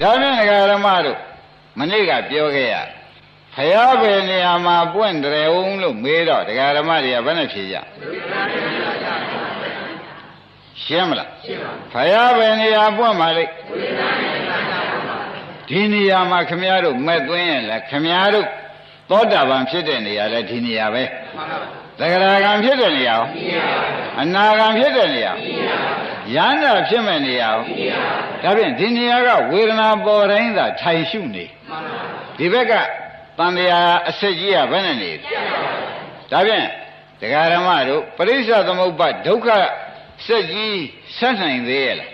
ဒါဖြင့်ဒကာရမတို့မနေ့ကပြောခဲ့ရဖယားပဲနေရာမှာပွင့်တယ်ဦးလို့မေးတော့ဒကာရမတွေကဘယ်နဲ့ဖြေကြရှင်းမလားရှင်းပါဖယားပဲနေရာပွင့်ပါလိမ့်ဒီနေရာမှာခမည်းတော်မဲ့သွင်းရင်လည်းခမည်းတော်သောတာပန်ဖြစ်တဲ့နေရာလည်းဒီနေရာပဲသဂရာကံဖြစ်တဲ့နေရာရောအနာကံဖြစ်တဲ့နေရာရ ဟန္တာဖြစ်မဲ့နေရာရောဒါဖြင့်ဒီနေရာကဝေဒနာပေါ်တိုင်းသာထိုင်ရှုနေဒီဘက်ကတန်တရားအစစ်ကြီးကဘယ်နဲ့နေဒါဖြင့်တရားဓမ္မတို့ပရိစ္ဆသမုပ္ပါဒုက္ခစက်ကြီးဆက်နိုင်သေးရဲ့လား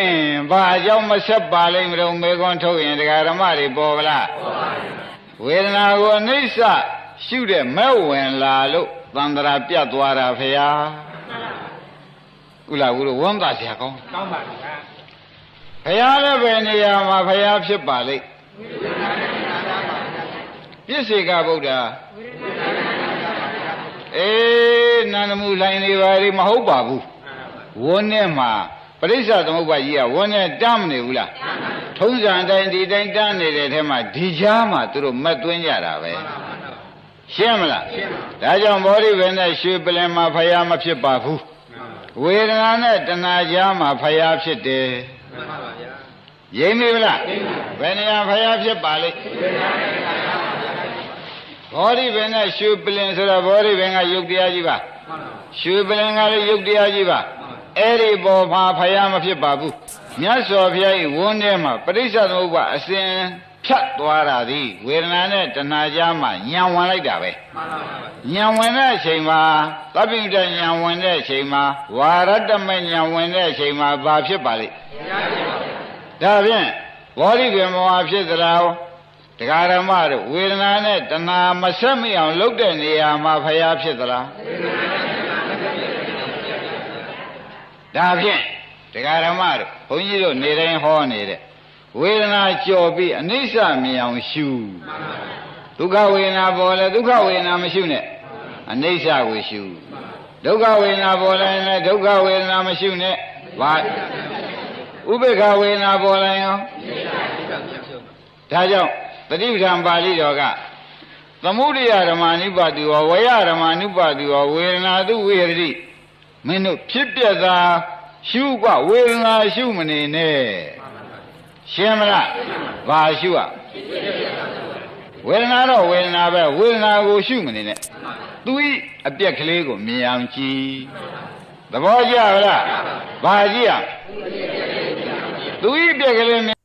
အင်းဘာအကြောင်းမဆက်ပါလိမ့်မလို့မေခွန်းထုတ်ရင်တရားဓမ္မတွေပေါ်ဗလားပေါ်ပါဘူးဝေဒနာကိုအနိစ္စရှုတဲ့မဲ့ဝင်လာလို့သန္တရာပြတ်သွားတာဖေဟာ ကုလားဘူးလို့ဝမ်းသာစရာကောင်းကောင်းပါပြီဗျာဖယားလည်းပဲနေရာမှာဖယားဖြစ်ပါလိမ့်ပြစ္ဆေကဗုဒ္ဓအေးနန္ဒမူလိုင်းနေပါလိမဟုတ်ပါဘူးဝန်းနဲ့မှာပရိစ္ဆသမုပ္ပါကြီးကဝန်းနဲ့တမ်းမနေဘူးလားထုံးစံတိုင်းဒီတိုင်းတမ်းနေတဲ့ထဲမှာဒီကြားမှာသူတို့မက်သွင်းကြတာပဲရှင်းမလားဒါကြောင့်ဘောဓိဘယ်နဲ့ရွှေပလင်မှာဖယားမဖြစ်ပါဘူး ဝေဒနာနဲ့တဏှာကြားမှာဖယားဖြစ်တယ်မှန်ပါပါဗျာရိမ့်ပြီဗလားဘယ်နေရာဖယားဖြစ်ပါလိမ့်ဘောဓိဘယ်နဲ့ရွှေပလင်ဆိုတော့ဘောဓိဘယ်ကယုတ်တရားကြီးပါမှန်ပါပါရွှေပလင်ကလည်းယုတ်တရားကြီးပါအဲ့ဒီပေါ်မှာဖယားမဖြစ်ပါဘူးမြတ်စွာဘုရား၏ဝန်းထဲမှာပရိစ္ဆသမုပ္ပါအစဉ် ဖြတ်သွားတာသည်ဝေဒနာနဲ့တဏှာကြားမှာညံဝင်လိုက်တာပဲမှန်ပါပါညံဝင်တဲ့အချိန်မှာသဗ္ဗိတညံဝင်တဲ့အချိန်မှာဝါရတမညံဝင်တဲ့အချိန်မှာဘာဖြစ်ပါလိမ့်ဒါဖြင့်ဘောဓိပင်မောဖြစ်သလားတရားဓမ္မတို့ဝေဒနာနဲ့တဏှာမဆက်မိအောင်လုပ်တဲ့နေရာမှာဖျားဖြစ်သလားဒါဖြင့်တရားဓမ္မတို့ဘုန်းကြီးတို့နေတိုင်းဟောနေတဲ့ ဝေဒနာကြော်ပြီးအနိစ္စမြင်အောင်ရှုဒုက္ခဝေဒနာပေါ်လဲဒုက္ခဝေဒနာမရှုနဲ့အနိစ္စကိုရှုဒုက္ခဝေဒနာပေါ်လဲလည်းဒုက္ခဝေဒနာမရှုနဲ့ဘာဥပေက္ခဝေဒနာပေါ်လဲရောဒါကြောင့်တတိပဌံပါဠိတော်ကသမုဒိယဓမ္မာနုပါတိဝဝယဓမ္မာနုပါတိဝဝေဒနာတုဝေရတိမင်းတို့ဖြစ်ပြသာရှုကဝေဒနာရှုမနေနဲ့ ရှင်းမလားဘာရှုอ่ะဝေဒနာတော့ဝေဒနာပဲဝေဒနာကိုရှုမနေနဲ့သူဤအပြက်ကလေးကိုမြင်အောင်ကြည့်သဘောကျလားဘာကြည့်อ่ะသူဤအပြက်ကလေးမြင်